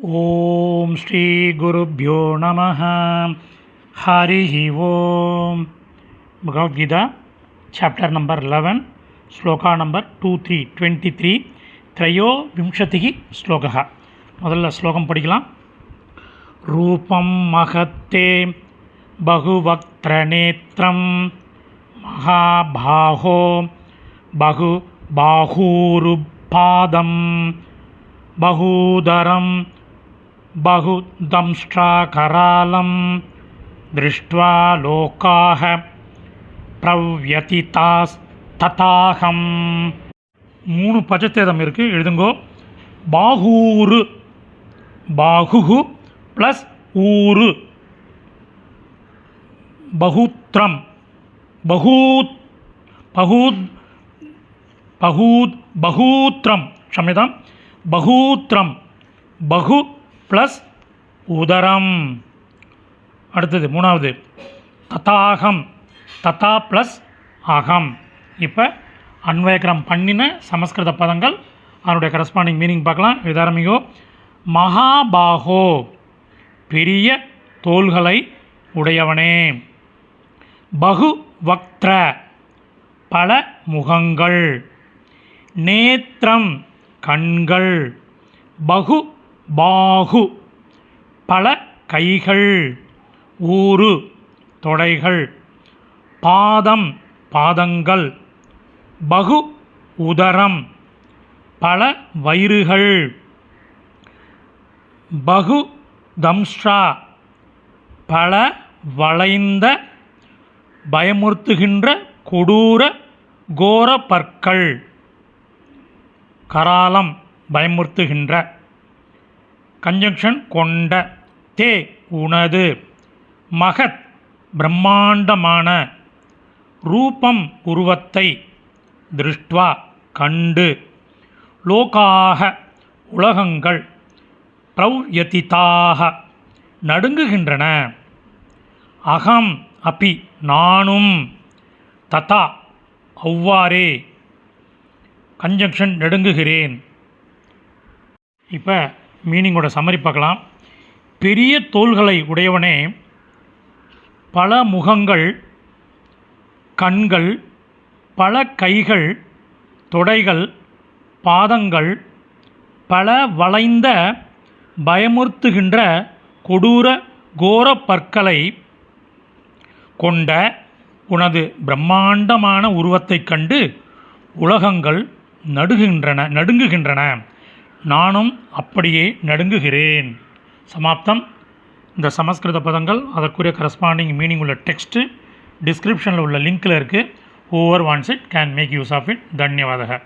ஓம் ஸ்ரீ குருப்பியோ நம ஹரி ஓம் பகவத்கீதா చాప్టర్ నంబర్ లెవెన్ శ్లోక number two three twenty three త్రయోవింశతికి శ్లోక మొదల శ్లోకం పడికలాం రూపం మహత్తే బహువక్త్రనేత్రం మహాబాహో బహు బాహూరుపాదం బహూదరం बहुदंष्ट्राकरालं दृष्ट्वा लोकाः प्रव्यतितास्तथाहम् மூணு பச்சத்தேதம் இருக்குது எழுதுங்கோ பாகூரு பாகுகு ப்ளஸ் ஊரு பகுத்ரம் பகூத் பகூத் பகூத் பகூத்ரம் க்ஷம்யதாம் பகூத்ரம் பகு ப்ளஸ் உதரம். அடுத்தது மூணாவது. ததாகம் ததா ப்ளஸ் அகம். இப்போ அன்வயக்கரம் பண்ணின சமஸ்கிருத பதங்கள் அதனுடைய கரஸ்பாண்டிங் மீனிங் பார்க்கலாம். விதாரமிகோ மகாபாகோ. பெரிய தோள்களை உடையவனே. பகு வக்திர பல முகங்கள். நேத்திரம் கண்கள். பகு பாகு பல கைகள் ஊரு தொடைகள் பாதம் பாதங்கள் பகு உதரம் பல வயிறுகள் பகு தம்ஷ்ரா பல வளைந்த பயமுறுத்துகின்ற கொடூர கோர பற்கள் கராலம் பயமுறுத்துகின்ற கன்ஜங்ஷன் கொண்ட தே உனது. மகத் பிரம்மாண்டமான ரூபம் உருவத்தை திருஷ்டுவா கண்டு. லோகாக உலகங்கள் பிரவ்யதிதாக நடுங்குகின்றன. அகம் அப்பி நானும் ததா அவ்வாறே கன்ஜங்ஷன் நடுங்குகிறேன். இப்போ மீனிங்கோட சம்மரி பார்க்கலாம். பெரிய தோள்களை உடையவனே பல முகங்கள் கண்கள் பல கைகள் தொடைகள் பாதங்கள் பல வளைந்த பயமுறுத்துகின்ற கொடூர கோர பற்களை கொண்ட உனது பிரம்மாண்டமான உருவத்தைக் கண்டு உலகங்கள் நடுகின்றன நடுங்குகின்றன. நானும் அப்படியே நடுங்குகிறேன். சமாப்தம். இந்த சமஸ்கிருத பதங்கள் அதற்குரிய கரஸ்பாண்டிங் மீனிங் உள்ள டெக்ஸ்ட்டு டிஸ்கிரிப்ஷனில் உள்ள லிங்க்கில் இருக்குது over once it can make use of it தன்யவாதக.